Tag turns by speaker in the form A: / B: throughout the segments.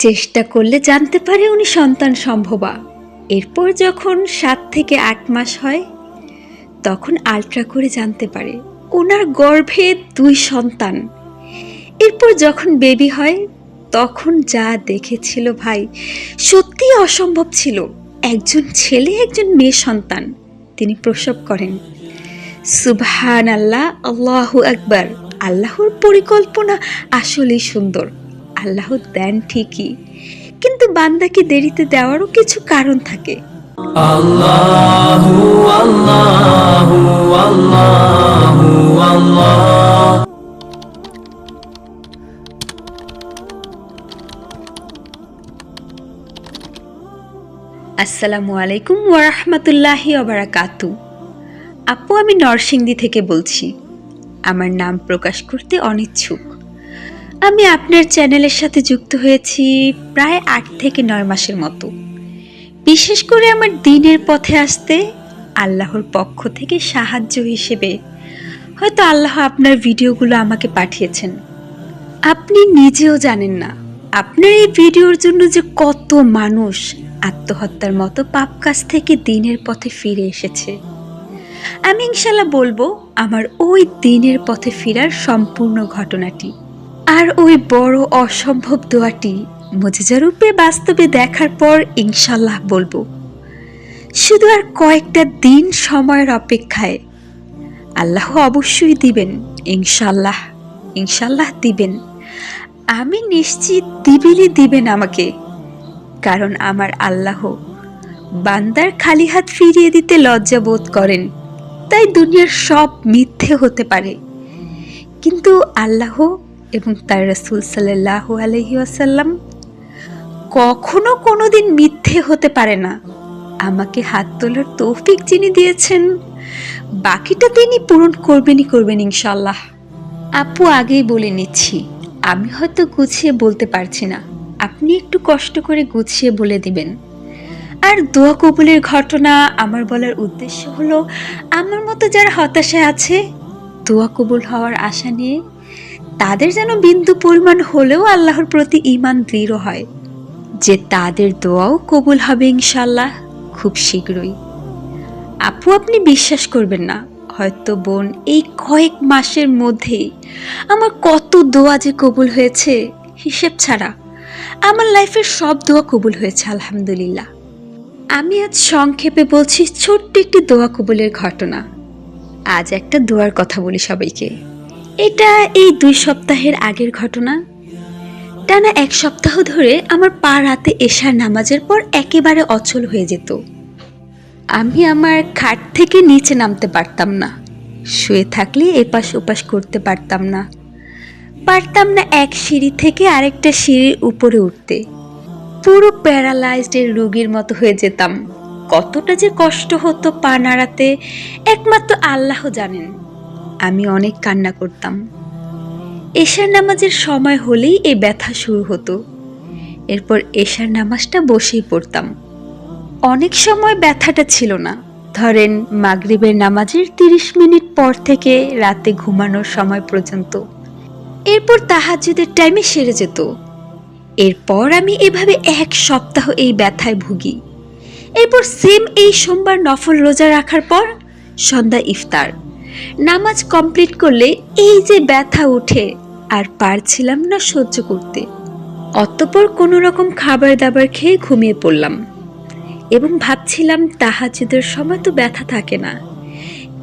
A: চেষ্টা করলে জানতে পারে উনি সন্তান সম্ভবা। এরপর যখন সাত থেকে আট মাস হয়, তখন আলট্রা করে জানতে পারে ওনার গর্ভে দুই সন্তান। এরপর যখন বেবি হয়, তখন যা দেখেছিল ভাই সত্যি অসম্ভব ছিল। একজন ছেলে, একজন মেয়ে সন্তান, তিনি প্রসব করেন। সুবহান আল্লাহ আল্লাহু আকবার, আল্লাহর পরিকল্পনা আসলেই সুন্দর। আল্লাহ দেন ঠিকই। কিন্তু বান্দাকে দেরিতে দেওয়ারও কিছু কারণ থাকে। আসসালামু আলাইকুম ওরহমতুল্লাহি অবরাকাতু আপু আমি নরসিংদী থেকে বলছি। আমার নাম প্রকাশ করতে অনিচ্ছুক। আমি আপনার চ্যানেলের সাথে যুক্ত হয়েছি প্রায় আট থেকে নয় মাসের মতো। বিশেষ করে আমার দিনের পথে আসতে আল্লাহর পক্ষ থেকে সাহায্য হিসেবে হয়তো আল্লাহ আপনার ভিডিওগুলো আমাকে পাঠিয়েছেন। আপনি নিজেও জানেন না, আপনার এই ভিডিওর জন্য যে কত মানুষ আত্মহত্যার মতো পাপ কাজ থেকে দিনের পথে ফিরে এসেছে। আমি ইনশাল্লাহ বলব, আমার ওই দিনের পথে ফেরার সম্পূর্ণ ঘটনাটি। আর ওই বড় অসম্ভব দোয়াটি মজিজারূপে বাস্তবে দেখার পর ইনশাল্লাহ বলব। শুধু আর কয়েকটা দিন সময়ের অপেক্ষায় আল্লাহ অবশ্যই দিবেন ইনশাল্লাহ ইনশাল্লাহ দিবেন। আমি নিশ্চিত দিবেনই দিবেন আমাকে, কারণ আমার আল্লাহ বান্দার খালি হাত ফিরিয়ে দিতে লজ্জা বোধ করেন, তাই দুনিয়ার সব মিথ্যে হতে পারে। কিন্তু আল্লাহ এবং তার রসুল সাল্লাহ আলহি আসাল্লাম কখনো দিন মিথ্যে হতে পারে না। আমাকে হাত তোলার তৌফিক যিনি দিয়েছেন, বাকিটা তিনি পূরণ করবেনই করবেন ইনশাল্লাহ আপু আগেই বলে নিচ্ছি, আমি হয়তো গুছিয়ে বলতে পারছি না। আপনি একটু কষ্ট করে গুছিয়ে বলে দিবেন। আর দোয়া কবুলের ঘটনা আমার বলার উদ্দেশ্য হলো, আমার মতো যারা হতাশায় আছে, দোয়া কবুল হওয়ার আশা নিয়ে তাদের যেন বিন্দু পরিমাণ হলেও আল্লাহর প্রতি ইমান দৃঢ় হয়। যে তাদের দোয়াও কবুল হবে ইনশাল্লাহ খুব শীঘ্রই। আপু, আপনি বিশ্বাস করবেন না, হয়তো বোন, এই কয়েক মাসের মধ্যেই আমার কত দোয়া যে কবুল হয়েছে, হিসেব ছাড়া। আমার লাইফের সব দোয়া কবুল হয়েছে, আলহামদুলিল্লাহ। আমি আজ সংক্ষেপে বলছি, ছোট্ট একটি দোয়া কবুলের ঘটনা। আজ একটা দোয়ার কথা বলি সবাইকে। এটা এই দুই সপ্তাহের আগের ঘটনা। টানা এক সপ্তাহ ধরে আমার পা রাতে এশার নামাজের পর একেবারে অচল হয়ে যেত। আমি আমার খাট থেকে নিচে নামতে পারতাম না। শুয়ে থাকলে এপাশ ওপাশ করতে পারতাম না। পারতাম না এক সিঁড়ি থেকে আরেকটা সিঁড়ির উপরে উঠতে। পুরো প্যারালাইজড রোগীর মতো হয়ে যেতাম। কতটা যে কষ্ট হতো পা নাড়াতে, একমাত্র আল্লাহ জানেন। আমি অনেক কান্না করতাম। এশার নামাজের সময় হলেই এই ব্যথা শুরু হতো। এরপর এশার নামাজটা বসেই পড়তাম। অনেক সময় ব্যথাটা ছিল না। ধরেন, মাগরিবের নামাজের তিরিশ মিনিট পর থেকে রাতে ঘুমানোর সময় পর্যন্ত। এরপর তাহাজুদের টাইমে সেরে যেত। এরপর আমি এভাবে এক সপ্তাহ এই ব্যথায় ভুগি। এরপর সেম এই সোমবার নফল রোজা রাখার পর সন্ধ্যা ইফতার। নামাজ কমপ্লিট করলে এই যে ব্যথা উঠে, আর পারছিলাম না সহ্য করতে। অতপর কোনো রকম খাবার দাবার খেয়ে ঘুমিয়ে পড়লাম। এবং ভাবছিলাম তাহাজুদের সময় তো ব্যথা থাকে না।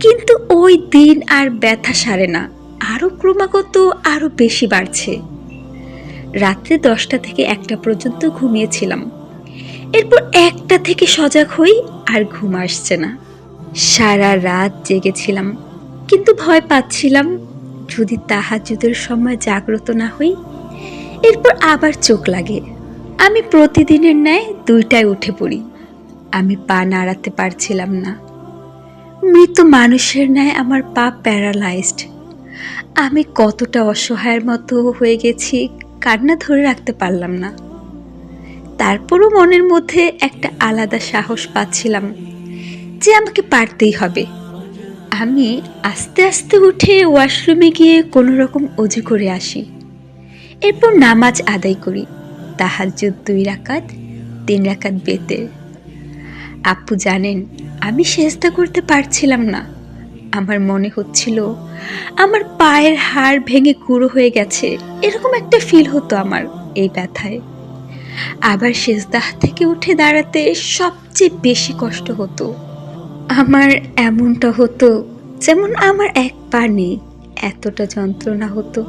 A: কিন্তু ওই দিন আর ব্যথা সারে না। আরও ক্রমাগত আরও বেশি বাড়ছে। রাত্রে দশটা থেকে একটা পর্যন্ত ঘুমিয়েছিলাম। এরপর একটা থেকে সজাগ হই আর ঘুম আসছে না। সারা রাত জেগেছিলাম। কিন্তু ভয় পাচ্ছিলাম যদি তাহাজুদের সময় জাগ্রত না হই, এরপর আবার চোখ লাগে। আমি প্রতিদিনের ন্যায় দুইটায় উঠে পড়ি। আমি পা নাড়াতে পারছিলাম না। মৃত মানুষের ন্যায় আমার পা প্যারালাইজড। আমি কতটা অসহায়ের মতো হয়ে গেছি কান্না ধরে রাখতে পারলাম না। তারপরও মনের মধ্যে একটা আলাদা সাহস পাচ্ছিলাম যে আমাকে পারতেই হবে। আমি আস্তে আস্তে উঠে ওয়াশরুমে গিয়ে কোনো রকম অজু করে আসি। এরপর নামাজ আদায় করি। তাহাজ্জুদ দুই রাকাত, তিন রাকাত বেতের। আপু জানেন, আমি সেজদা করতে পারছিলাম না। আমার মনে হচ্ছিল, আমার পায়ের হাড় ভেঙে গুঁড়ো হয়ে গেছে। এরকম একটা ফিল হতো আমার এই ব্যথায়। আবার সেজদাহ থেকে উঠে দাঁড়াতে সবচেয়ে বেশি কষ্ট হতো। আমার এমনটা হতো যেমন আমার এক পা নেই এতটা যন্ত্রণা হতো।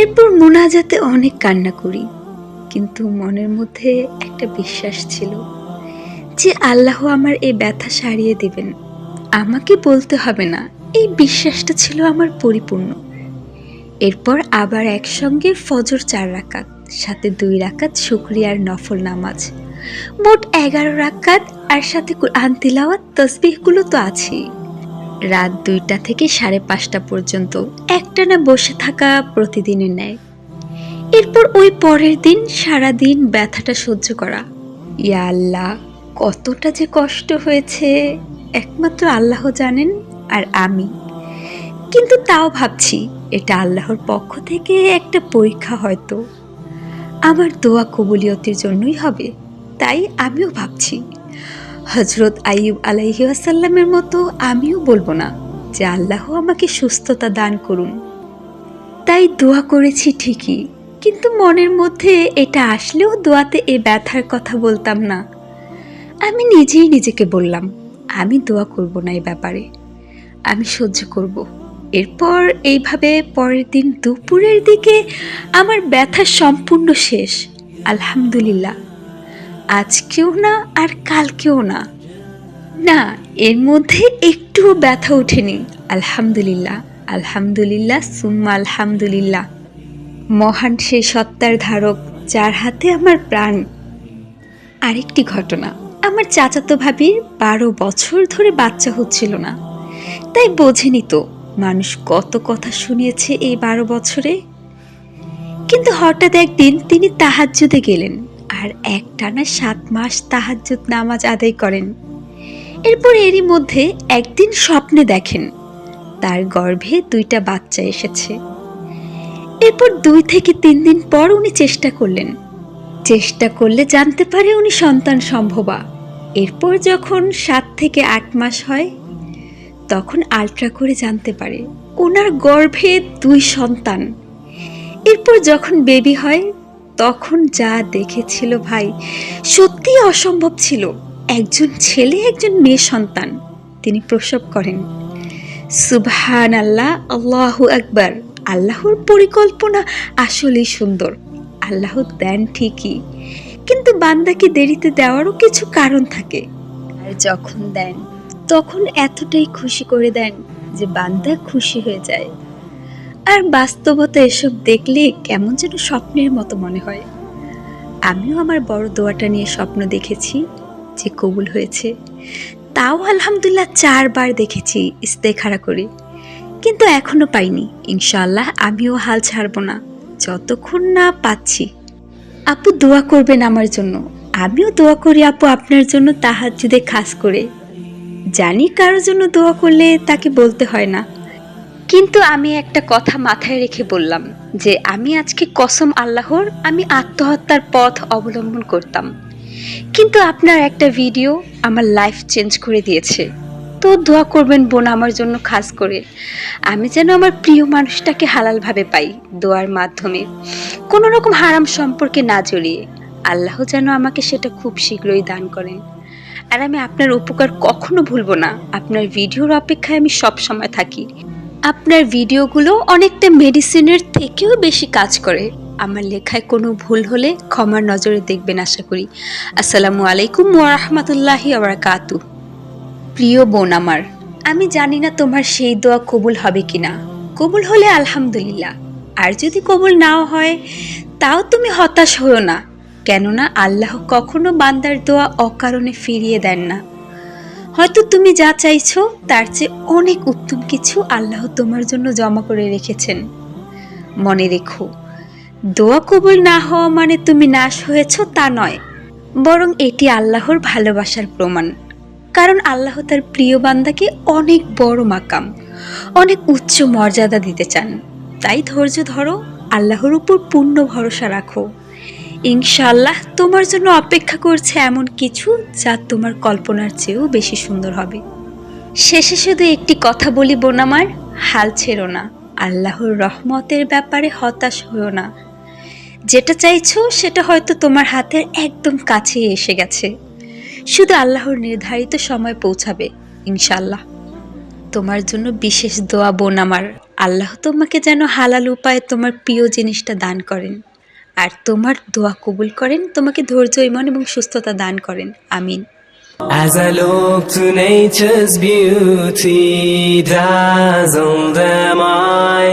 A: এরপর মোনাজাতে অনেক কান্না করি, কিন্তু মনের মধ্যে একটা বিশ্বাস ছিল যে আল্লাহ আমার এই ব্যথা সারিয়ে দেবেন। আমাকে বলতে হবে না, এই বিশ্বাসটা ছিল আমার পরিপূর্ণ। এরপর আবার একসঙ্গে ফজর চার রাকাত, সাথে দুই রাকাত শুক্রিয়ার নফল নামাজ মোট এগারো রাকাত আর সাথে কোরআন তিলাওয়াত, তসবিহগুলো তো আছেই। রাত দুইটা থেকে সাড়ে পাঁচটা পর্যন্ত একটানা বসে থাকা প্রতিদিনের ন্যায়। এরপর ওই পরের দিন সারা দিন ব্যথাটা সহ্য করা। ইয়া আল্লাহ, কতটা যে কষ্ট হয়েছে। একমাত্র আল্লাহ জানেন, আর আমি। কিন্তু তাও ভাবছি, এটা আল্লাহর পক্ষ থেকে একটা পরীক্ষা হয়তো। আমার দোয়া কবুলিয়তের জন্যই হবে। তাই আমিও ভাবছি। হজরত আইব আলাইহি আসাল্লামের মতো আমিও বলব না যে আল্লাহ আমাকে সুস্থতা দান করুন। তাই দোয়া করেছি ঠিকই, কিন্তু মনের মধ্যে এটা আসলেও দোয়াতে এ ব্যথার কথা বলতাম না। আমি নিজেই নিজেকে বললাম, আমি দোয়া করব না এই ব্যাপারে, আমি সহ্য করব। এরপর এইভাবে পরের দিন দুপুরের দিকে আমার ব্যথা সম্পূর্ণ শেষ, আলহামদুলিল্লাহ। আজকেও না আর কালকেও না। না, এর মধ্যে একটুও ব্যথা ওঠেনি। আলহামদুলিল্লাহ আলহামদুলিল্লাহ, সুম্মা আলহামদুলিল্লাহ। মহান সেই সত্তার ধারক, যার হাতে আমার প্রাণ। আরেকটি ঘটনা, আমার চাচাতো ভাবির বারো বছর ধরে বাচ্চা হচ্ছিল না। তাই বোঝেনি তো, মানুষ কত কথা শুনিয়েছে এই বারো বছরে। কিন্তু হঠাৎ একদিন তিনি তাহাজ্জুদে গেলেন। আর একটানা সাত মাস তাহাজ্জুদ নামাজ আদায় করেন। এরপর এরই মধ্যে একদিন স্বপ্নে দেখেন, তার গর্ভে দুইটা বাচ্চা এসেছে। এরপর দুই থেকে তিন দিন পর উনি চেষ্টা করলেন। চেষ্টা করলে জানতে পারে উনি সন্তান সম্ভবা। এরপর যখন সাত থেকে আট মাস হয়, তখন আলট্রা করে জানতে পারে ওনার গর্ভে দুই সন্তান। এরপর যখন বেবি হয় তখন যা দেখেছিল ভাই, সত্যি অসম্ভব ছিল। একজন ছেলে, একজন মেয়ে সন্তান, তিনি প্রসব করেন। সুবহান আল্লাহ আল্লাহু আকবার। আল্লাহর পরিকল্পনা আসলেই সুন্দর। আল্লাহ দেন ঠিকই। কিন্তু বান্দাকে দেরিতে দেওয়ারও কিছু কারণ থাকে। আর যখন দেন, তখন এতটাই খুশি করে দেন যে বান্দা খুশি হয়ে যায়। আর বাস্তবতা এসব দেখলে কেমন যেন স্বপ্নের মতো মনে হয়। আমিও আমার বড় দোয়াটা নিয়ে স্বপ্ন দেখেছি যে কবুল হয়েছে। তাও আলহামদুলিল্লাহ চারবার দেখেছি ইস্তেখারা করে। কিন্তু এখনও পাইনি। ইনশাল্লাহ আমিও হাল ছাড়বো না। যতক্ষণ না পাচ্ছি। আপু দোয়া করবেন আমার জন্য। আমিও দোয়া করি আপু আপনার জন্য তাহাজ্জুদে খাস করে। জানি কারোর জন্য দোয়া করলে তাকে বলতে হয় না। কিন্তু আমি একটা কথা মাথায় রেখে বললাম যে আমি আজকে কসম আল্লাহর, আমি আত্মহত্যার পথ অবলম্বন করতাম। কিন্তু আপনার একটা ভিডিও আমার লাইফ চেঞ্জ করে দিয়েছে। তো দোয়া করবেন বোন আমার জন্য খাস করে। আমি যেন আমার প্রিয় মানুষটাকে হালালভাবে পাই দোয়ার মাধ্যমে। কোনো রকম হারাম সম্পর্কে না জড়িয়ে। আল্লাহ যেন আমাকে সেটা খুব শীঘ্রই দান করেন। আর আমি আপনার উপকার কখনো ভুলবো না। আপনার ভিডিওর অপেক্ষায় আমি সব সময় থাকি। আপনার ভিডিওগুলো অনেকটা মেডিসিনের থেকেও বেশি কাজ করে। আমার লেখায় কোনো ভুল হলে ক্ষমার নজরে দেখবেন আশা করি। আসসালামু আলাইকুম ওয়ারহমতুল্লাহি আবরাকাতু প্রিয় বোন আমার, আমি জানি না তোমার সেই দোয়া কবুল হবে কি না কবুল হলে আলহামদুলিল্লাহ। আর যদি কবুল নাও হয়, তাও তুমি হতাশ হও না। কেননা আল্লাহ কখনো বান্দার দোয়া অকারণে ফিরিয়ে দেন না। হয়তো তুমি যা চাইছো, তার চেয়ে অনেক উত্তম কিছু আল্লাহ তোমার জন্য জমা করে রেখেছেন। মনে রেখো, দোয়া কবুল না হওয়া মানে তুমি নাশ হয়েছ তা নয়, বরং এটি আল্লাহর ভালোবাসার প্রমাণ। কারণ আল্লাহ তার প্রিয় বান্দাকে অনেক বড় মাকাম, অনেক উচ্চ মর্যাদা দিতে চান। তাই ধৈর্য ধরো, আল্লাহর উপর পূর্ণ ভরসা রাখো। ইনশাআল্লাহ তোমার জন্য অপেক্ষা করছে এমন কিছু যা তোমার কল্পনার চেয়েও বেশি সুন্দর হবে। শেষে শুধু একটি কথা বলি, বোনামার, হাল ছেড়ো না। আল্লাহর রহমতের ব্যাপারে হতাশ হও না। যেটা চাইছো সেটা হয়তো তোমার হাতের একদম কাছে এসে গেছে। শুধু আল্লাহর নির্ধারিত সময় পৌঁছাবে ইনশাল্লাহ তোমার জন্য বিশেষ দোয়া বোন আমার আল্লাহ তোমাকে যেন হালাল উপায়ে তোমার প্রিয় জিনিসটা দান করেন। আর তোমার দোয়া কবুল করেন তোমাকে ধৈর্য ইমন এবং সুস্থতা দান করেন আমিন
B: As I look to nature's beauty, dazzled am I.